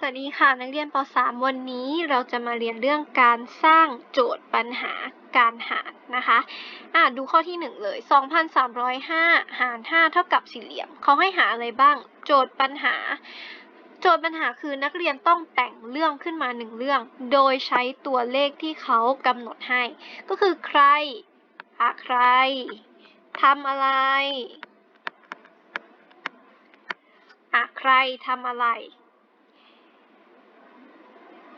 สวัสดีค่ะนักเรียนป .3 วันนี้เราจะมาเรียนเรื่องการสร้างโจทย์ปัญหาการหารนะคะอะดูข้อที่ 1 เลย 2,305 หาร 5 เท่ากับสี่เหลี่ยมเขาให้หาอะไรบ้าง โจทย์ปัญหา โจทย์ปัญหาคือนักเรียนต้องแต่งเรื่องขึ้นมาหนึ่งเรื่อง โดยใช้ตัวเลขที่เขากำหนดให้ ก็คือใครอะไรทำอะไรอะใครทำอะไร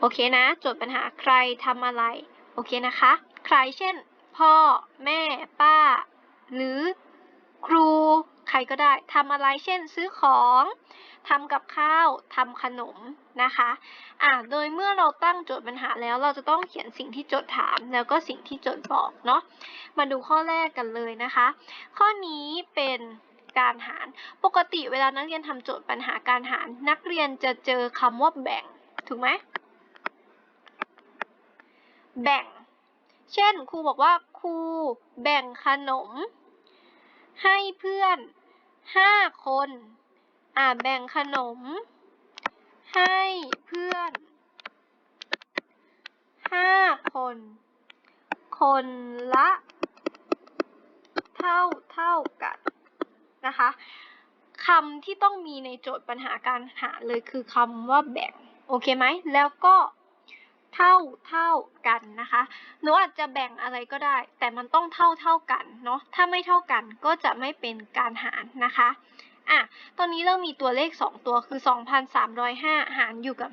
โอเคนะ โจทย์ปัญหาใครทำอะไร โอเคนะคะ ใครเช่น พ่อ แม่ ป้า หรือ ครู ใครก็ได้ทำอะไร เช่น ซื้อของทำกับข้าวทำขนมนะคะ อ่าโดยเมื่อเราตั้งโจทย์ปัญหาแล้ว เราจะต้องเขียนสิ่งที่โจทย์ถาม แล้วก็สิ่งที่โจทย์บอกเนาะ มาดูข้อแรกกันเลยนะคะ ข้อนี้เป็นการหาร ปกติเวลานักเรียนทำโจทย์ปัญหาการหาร นักเรียนจะเจอคำว่าแบ่ง ถูกไหม แบ่ง เช่นครูบอกว่าครูแบ่งขนม ให้เพื่อนห้าคน อ่าแบ่งขนม ให้เพื่อนห้าคน คนละ เท่าเท่ากันนะคะคำที่ต้องมีในโจทย์ปัญหาการหาเลยคือคำว่าแบ่ง โอเคไหม แล้วก็ เท่าเท่ากันนะคะหนูอาจจะแบ่งอะไรก็ได้ แต่มันต้องเท่าเท่ากันเนาะถ้าไม่เท่ากันก็จะไม่เป็นการหารนะคะอะตอนนี้เรามีตัวเลข 2 ตัวคือ 2,305 หารอยู่กับ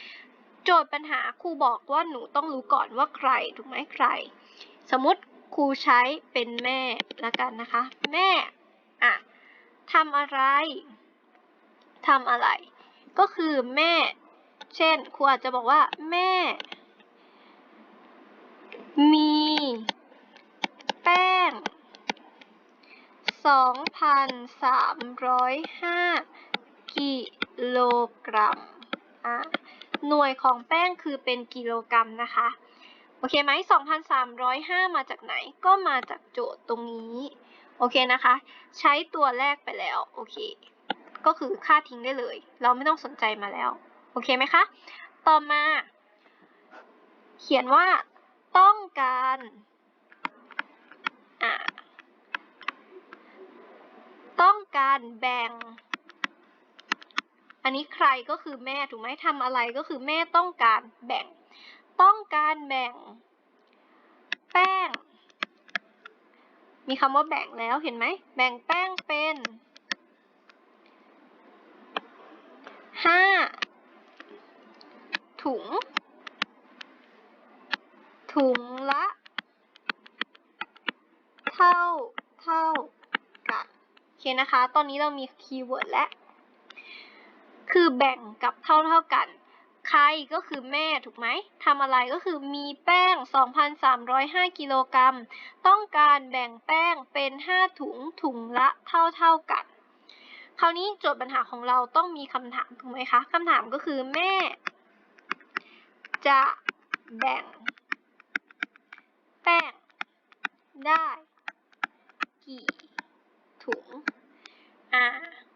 5 โจทย์ปัญหาครูบอกว่าหนูต้องรู้ก่อนว่าใครถูกไหมใคร สมมติครูใช้เป็นแม่ละกันนะคะ แม่อะทำอะไรทำอะไร ก็คือแม่ เช่นครูอาจจะบอกว่า แม่ มี แป้ง 2,305 กิโลกรัมอะหน่วยของแป้งคือเป็นกิโลกรัมนะคะ โอเคไหม2,305 มาจากไหน ก็มาจากโจทย์ตรงนี้ โอเคนะคะ ใช้ตัวแรกไปแล้ว โอเค ก็คือค่าทิ้งได้เลย เราไม่ต้องสนใจมาแล้ว โอเคไหมคะ ต่อมา เขียนว่าต้องการต้องการแบ่ง อันนี้ใครก็คือแม่ถูกไหมทำอะไรก็คือแม่ต้องการแบ่ง ต้องการแบ่ง แป้ง มีคำว่าแบ่งแล้วเห็นไหม แบ่งแป้งเป็นห้า ถุง ถุงละ เท่า เท่ากันโอเคนะคะ ตอนนี้เรามีคีย์เวิร์ดแล้วคือแบ่งกับเท่าเท่ากัน ใครก็คือแม่ถูกไหมทำอะไรก็คือมีแป้ง 2,305 กิโลกรัม ต้องการแบ่งแป้งเป็น 5 ถุง ถุงละเท่าเท่ากัน คราวนี้โจทย์ปัญหาของเราต้องมีคำถามถูกไหมคะ คำถามก็คือแม่ จะแบ่ง แป้ง ได้ กี่ถุง อ่า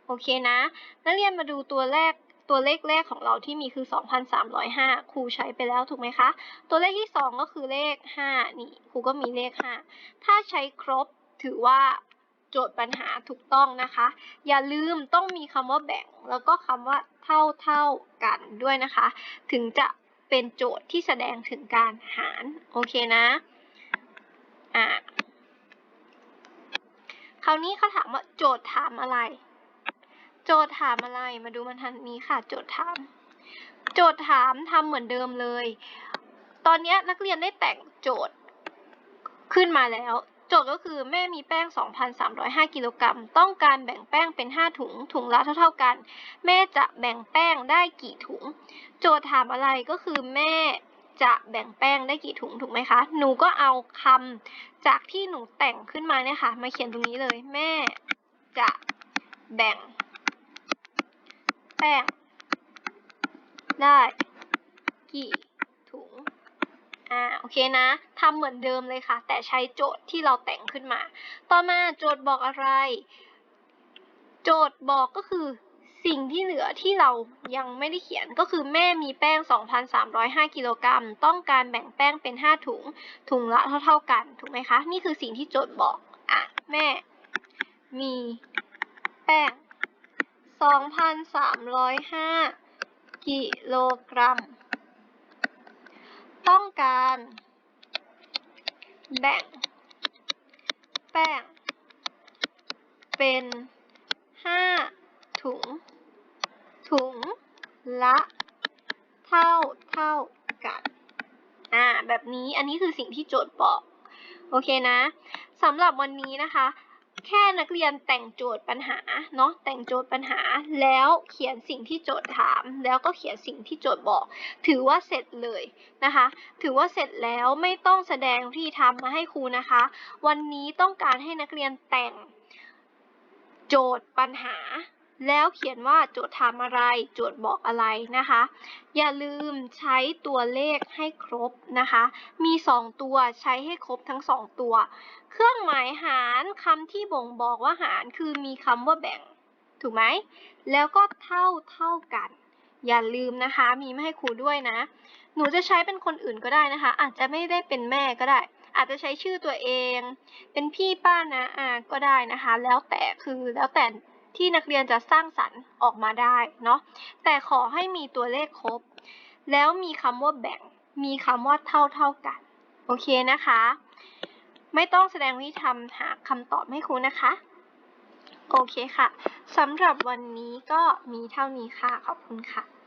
โอเคนะ นักเรียนมาดูตัวแรกตัวเลขแรกของเราที่มีคือ 2,305 ครูใช้ไปแล้วถูกไหมคะ ตัวเลขที่ 2 ก็คือเลข 5 นี่ครูก็มีเลข 5 ถ้าใช้ครบถือว่าโจทย์ปัญหาถูกต้องนะคะ อย่าลืมต้องมีคำว่าแบ่ง แล้วก็คำว่าเท่าเท่ากันด้วยนะคะ ถึงจะ เป็นโจทย์ที่แสดงถึงการหาร โอเคนะ อ่า คราวนี้เขาถามว่าโจทย์ถามอะไร โจทย์ถามอะไร มาดูมันทันนี้ค่ะ โจทย์ถาม โจทย์ถามทำเหมือนเดิมเลย ตอนนี้นักเรียนได้แต่งโจทย์ขึ้นมาแล้ว จทย์ก็คือแม่มีแป้ง 2,305 กิโลกรัม ต้องการแบ่งแป้งเป็น 5 ถุง ถุงละเท่า ๆกัน แม่จะแบ่งแป้งได้กี่ถุง โจทย์ถามอะไรก็คือแม่จะแบ่งแป้งได้กี่ถุงถูกไหมคะ หนูก็เอาคำจากที่หนูแต่งขึ้นมาเนี่ยค่ะ มาเขียนตรงนี้เลย แม่จะแบ่ง แป้ง ได้กี่ อ่าโอเคนะทำเหมือนเดิมเลยค่ะ แต่ใช้โจทย์ที่เราแต่งขึ้นมา ต่อมาโจทย์บอกอะไร โจทย์บอกก็คือสิ่งที่เหลือที่เรายังไม่ได้เขียนก็คือแม่มีแป้ง 2,305 กิโลกรัม ต้องการแบ่งแป้งเป็น 5 ถุง ถุงละเท่า ๆกัน ถูกไหมคะ นี่คือสิ่งที่โจทย์บอก อะ แม่ มีแป้ง 2,305 กิโลกรัม ต้องการแบ่งแป้ง เป็นห้าถุง ถุงละ เท่าเท่ากัน อ่า แบบนี้อันนี้คือสิ่งที่โจทย์บอก โอเคนะสำหรับวันนี้นะคะ แค่นักเรียนแต่งโจทย์ปัญหาเนาะแต่งโจทย์ปัญหา แล้วเขียนสิ่งที่โจทย์ถาม แล้วก็เขียนสิ่งที่โจทย์บอก ถือว่าเสร็จเลยนะคะ ถือว่าเสร็จแล้วไม่ต้องแสดงที่ทำมาให้ครูนะคะ วันนี้ต้องการให้นักเรียนแต่งโจทย์ปัญหา แล้วเขียนว่าโจทย์ถามอะไร โจทย์บอกอะไรนะคะ อย่าลืมใช้ตัวเลขให้ครบนะคะ มี 2 ตัวใช้ให้ครบทั้ง 2 ตัว เครื่องหมายหารคำที่บ่งบอกว่าหารคือมีคำว่าแบ่ง ถูกไหม แล้วก็เท่าเท่ากัน อย่าลืมนะคะ มีมาให้ครูด้วยนะ หนูจะใช้เป็นคนอื่นก็ได้นะคะ อาจจะไม่ได้เป็นแม่ก็ได้อาจจะใช้ชื่อตัวเอง เป็นพี่ป้านะอาก็ได้นะคะ แล้วแต่คือแล้วแต่ ที่นักเรียนจะสร้างสรรค์ออกมาได้เนาะแต่ขอให้มีตัวเลขครบ แล้วมีคำว่าแบ่ง มีคำว่าเท่าเท่ากัน โอเคนะคะ ไม่ต้องแสดงวิธีทำหาคำตอบให้ครูนะคะ โอเคค่ะสำหรับวันนี้ก็มีเท่านี้ค่ะ ขอบคุณค่ะ